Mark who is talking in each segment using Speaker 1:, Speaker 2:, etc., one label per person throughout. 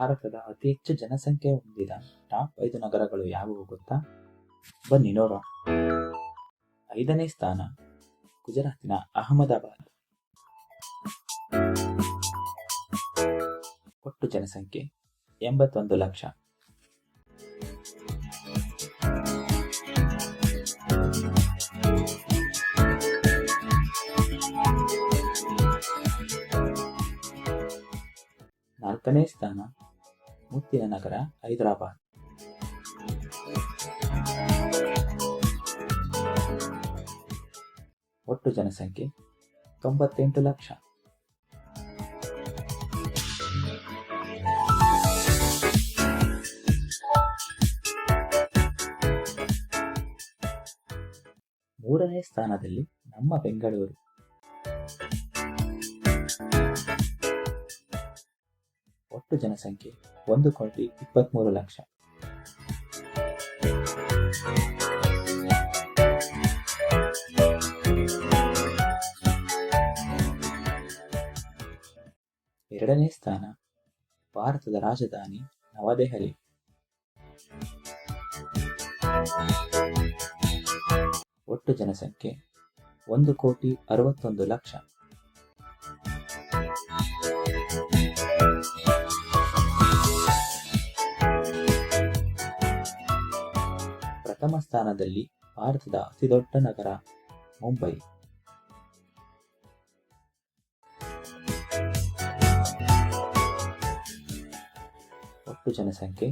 Speaker 1: ಭಾರತದ ಅತಿ ಹೆಚ್ಚು ಜನಸಂಖ್ಯೆ ಹೊಂದಿದ ಟಾಪ್ ಐದು ನಗರಗಳು ಯಾವುವು ಗೊತ್ತಾ? ಬನ್ನಿ ನೋಡೋಣ. ಐದನೇ ಸ್ಥಾನ, ಗುಜರಾತಿನ ಅಹಮದಾಬಾದ್. ಒಟ್ಟು ಜನಸಂಖ್ಯೆ ಎಂಬತ್ತೊಂದು ಲಕ್ಷ. ನಾಲ್ಕನೇ ಸ್ಥಾನ ಮುತ್ತಿನ ನಗರ ಹೈದರಾಬಾದ್. ಒಟ್ಟು ಜನಸಂಖ್ಯೆ ತೊಂಬತ್ತೆಂಟು ಲಕ್ಷ. ಮೂರನೇ ಸ್ಥಾನದಲ್ಲಿ ನಮ್ಮ ಬೆಂಗಳೂರು. ಒಟ್ಟು ಜನಸಂಖ್ಯೆ ಒಂದು ಕೋಟಿ ಇಪ್ಪತ್ತ್ಮೂರು ಲಕ್ಷ. ಎರಡನೇ ಸ್ಥಾನ, ಭಾರತದ ರಾಜಧಾನಿ ನವದೆಹಲಿ. ಒಟ್ಟು ಜನಸಂಖ್ಯೆ ಒಂದು ಕೋಟಿ ಅರವತ್ತೊಂದು ಲಕ್ಷ. ಪ್ರಥಮ ಸ್ಥಾನದಲ್ಲಿ ಭಾರತದ ಅತಿದೊಡ್ಡ ನಗರ ಮುಂಬೈ. ಒಟ್ಟು ಜನಸಂಖ್ಯೆ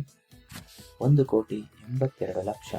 Speaker 1: ಒಂದು ಕೋಟಿ ಎಂಬತ್ತೆರಡು ಲಕ್ಷ.